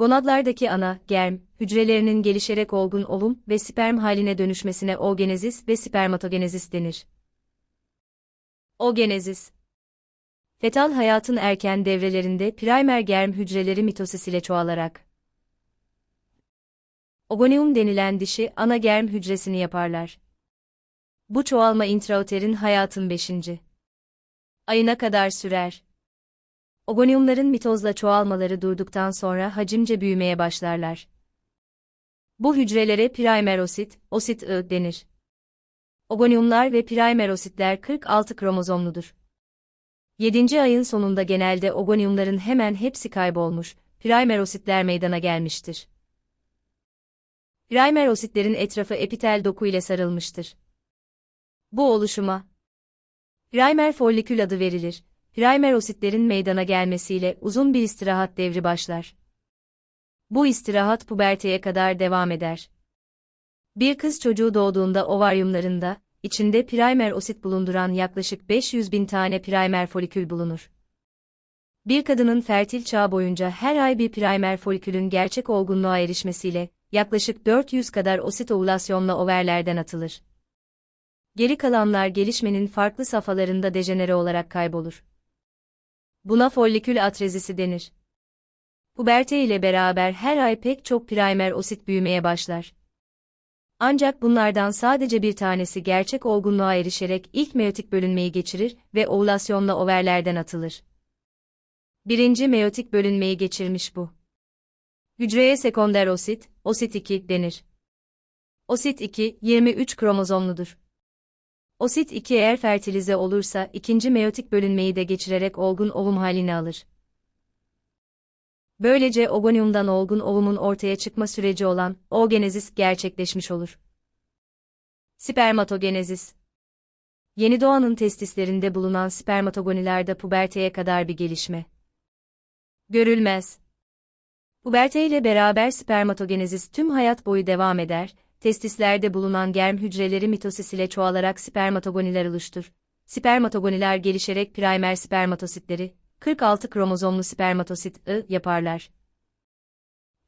Gonadlardaki ana, germ, hücrelerinin gelişerek olgun ovum ve sperm haline dönüşmesine oogenezis ve spermatogenezis denir. Oogenezis Fetal hayatın erken devrelerinde primer germ hücreleri mitosis ile çoğalarak Ogonium denilen dişi ana germ hücresini yaparlar. Bu çoğalma intrauterin hayatın 5. ayına kadar sürer. Ogoniumların mitozla çoğalmaları durduktan sonra hacimce büyümeye başlarlar. Bu hücrelere primerosit, osit I denir. Ogoniumlar ve primerositler 46 kromozomludur. 7. ayın sonunda genelde ogoniumların hemen hepsi kaybolmuş, primerositler meydana gelmiştir. Primerositlerin etrafı epitel doku ile sarılmıştır. Bu oluşuma primer follikül adı verilir. Primerositlerin meydana gelmesiyle uzun bir istirahat devri başlar. Bu istirahat puberteye kadar devam eder. Bir kız çocuğu doğduğunda ovaryumlarında, içinde primer osit bulunduran yaklaşık 500 bin tane primer folikül bulunur. Bir kadının fertil çağ boyunca her ay bir primer folikülün gerçek olgunluğa erişmesiyle, yaklaşık 400 kadar osit ovülasyonla overlerden atılır. Geri kalanlar gelişmenin farklı safhalarında dejenere olarak kaybolur. Buna follikül atrezisi denir. Puberte ile beraber her ay pek çok primer osit büyümeye başlar. Ancak bunlardan sadece bir tanesi gerçek olgunluğa erişerek ilk meyotik bölünmeyi geçirir ve ovülasyonla overlerden atılır. Birinci meyotik bölünmeyi geçirmiş bu. Hücreye sekonder osit, osit 2 denir. Osit 2, 23 kromozomludur. Osit 2 eğer fertilize olursa ikinci meyotik bölünmeyi de geçirerek olgun ovum halini alır. Böylece ogoniumdan olgun ovumun ortaya çıkma süreci olan oogenezis gerçekleşmiş olur. Spermatogenezis Yeni doğanın testislerinde bulunan spermatogonilerde puberteye kadar bir gelişme. Görülmez. Puberte ile beraber spermatogenezis tüm hayat boyu devam eder, testislerde bulunan germ hücreleri mitosis ile çoğalarak spermatogoniler oluştur. Spermatogoniler gelişerek primer spermatositleri, 46 kromozomlu spermatosit I yaparlar.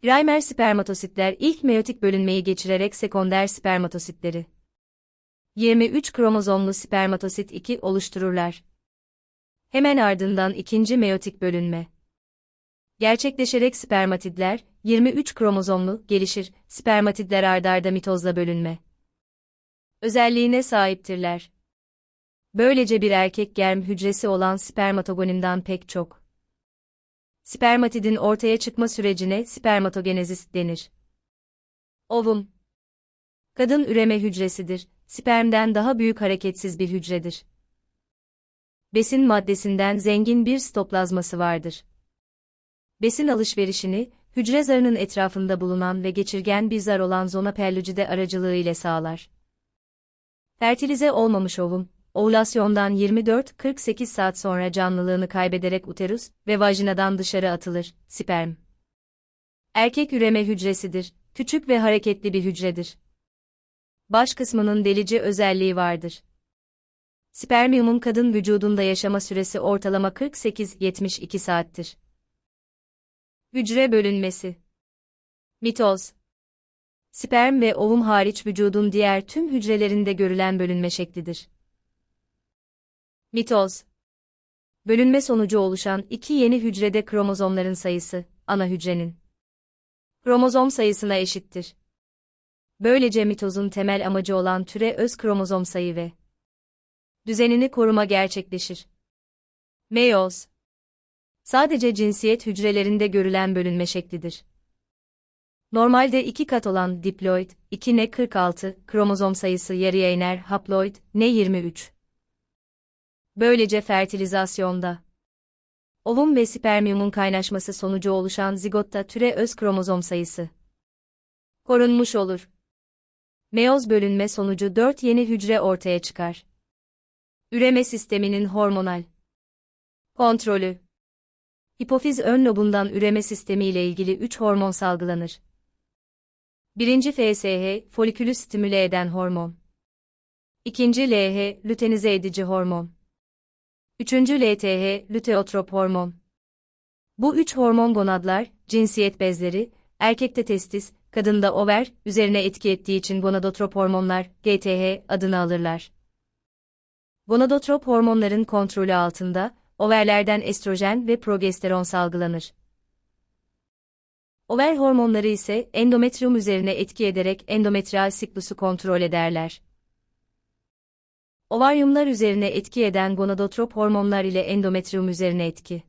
Primer spermatositler ilk meyotik bölünmeyi geçirerek sekonder spermatositleri 23 kromozomlu spermatosit 2 oluştururlar. Hemen ardından ikinci meyotik bölünme gerçekleşerek spermatidler, 23 kromozomlu, gelişir, spermatidler ardarda mitozla bölünme. Özelliğine sahiptirler. Böylece bir erkek germ hücresi olan spermatogonimden pek çok. Spermatidin ortaya çıkma sürecine spermatogenezis denir. Ovum Kadın üreme hücresidir, spermden daha büyük hareketsiz bir hücredir. Besin maddesinden zengin bir stoplazması vardır besin alışverişini, hücre zarının etrafında bulunan ve geçirgen bir zar olan zona pellucide aracılığı ile sağlar. Fertilize olmamış ovum, ovülasyondan 24-48 saat sonra canlılığını kaybederek uterus ve vajinadan dışarı atılır, sperm. Erkek üreme hücresidir, küçük ve hareketli bir hücredir. Baş kısmının delici özelliği vardır. Spermiyumun kadın vücudunda yaşama süresi ortalama 48-72 saattir. Hücre bölünmesi. Mitoz. Sperm ve ovum hariç vücudun diğer tüm hücrelerinde görülen bölünme şeklidir. Mitoz. Bölünme sonucu oluşan iki yeni hücrede kromozomların sayısı, ana hücrenin kromozom sayısına eşittir. Böylece mitozun temel amacı olan türe öz kromozom sayı ve düzenini koruma gerçekleşir. Meyoz sadece cinsiyet hücrelerinde görülen bölünme şeklidir. Normalde iki kat olan diploid, 2N46, kromozom sayısı yarıya iner haploid, N23. Böylece fertilizasyonda ovum ve spermiyumun kaynaşması sonucu oluşan zigotta türe öz kromozom sayısı korunmuş olur. Meyoz bölünme sonucu 4 yeni hücre ortaya çıkar. Üreme sisteminin hormonal kontrolü Hipofiz ön lobundan üreme sistemi ile ilgili 3 hormon salgılanır. Birinci FSH, folikülü stimüle eden hormon. İkinci LH, lütenize edici hormon. Üçüncü LTH, lüteotrop hormon. Bu üç hormon gonadlar, cinsiyet bezleri, erkekte testis, kadında over, üzerine etki ettiği için gonadotrop hormonlar, GTH, adını alırlar. Gonadotrop hormonların kontrolü altında, overlerden estrojen ve progesteron salgılanır. Over hormonları ise endometrium üzerine etki ederek endometriyal siklusu kontrol ederler. Ovaryumlar üzerine etki eden gonadotrop hormonlar ile endometrium üzerine etki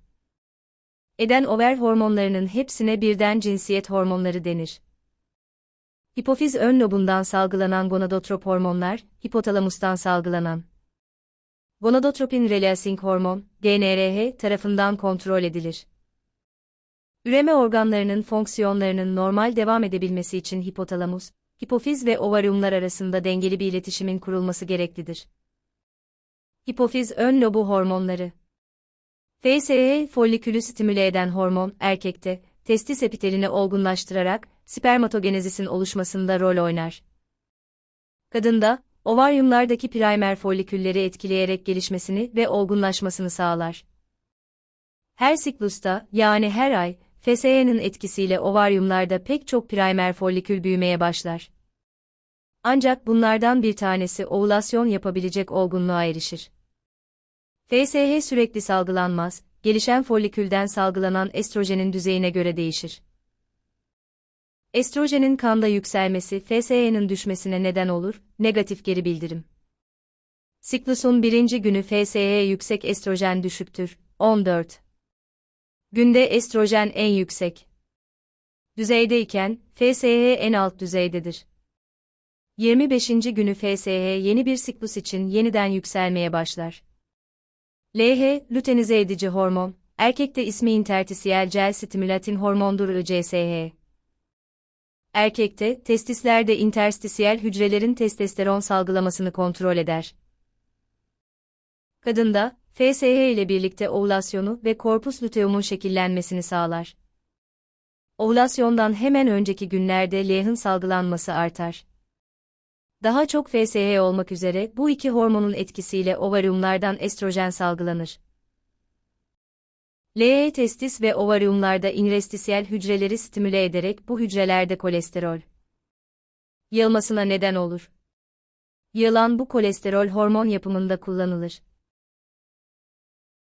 eden over hormonlarının hepsine birden cinsiyet hormonları denir. Hipofiz ön lobundan salgılanan gonadotrop hormonlar, hipotalamustan salgılanan gonadotropin releasing hormon, GnRH tarafından kontrol edilir. Üreme organlarının fonksiyonlarının normal devam edebilmesi için hipotalamus, hipofiz ve ovaryumlar arasında dengeli bir iletişimin kurulması gereklidir. Hipofiz ön lobu hormonları FSH folikülü stimüle eden hormon, erkekte, testis epitelini olgunlaştırarak, spermatogenezisin oluşmasında rol oynar. Kadında, ovaryumlardaki primer folikülleri etkileyerek gelişmesini ve olgunlaşmasını sağlar. Her siklusta, yani her ay, FSH'nin etkisiyle ovaryumlarda pek çok primer folikül büyümeye başlar. Ancak bunlardan bir tanesi ovülasyon yapabilecek olgunluğa erişir. FSH sürekli salgılanmaz, gelişen folikülden salgılanan estrojenin düzeyine göre değişir. Estrojenin kanda yükselmesi FSH'nin düşmesine neden olur, negatif geri bildirim. Siklusun birinci günü FSH yüksek estrojen düşüktür, 14. Günde estrojen en yüksek. Düzeydeyken, FSH en alt düzeydedir. 25. günü FSH yeni bir siklus için yeniden yükselmeye başlar. LH, lutenize edici hormon, erkekte ismi intertisiyel gel stimülatin hormondur ICSH. Erkekte, testislerde interstisiyel hücrelerin testosteron salgılamasını kontrol eder. Kadında, FSH ile birlikte ovülasyonu ve korpus luteumun şekillenmesini sağlar. Ovülasyondan hemen önceki günlerde LH'ın salgılanması artar. Daha çok FSH olmak üzere bu iki hormonun etkisiyle ovaryumlardan estrojen salgılanır. LH testis ve ovaryumlarda inrestisiyel hücreleri stimüle ederek bu hücrelerde kolesterol yığılmasına neden olur. Yığılan bu kolesterol hormon yapımında kullanılır.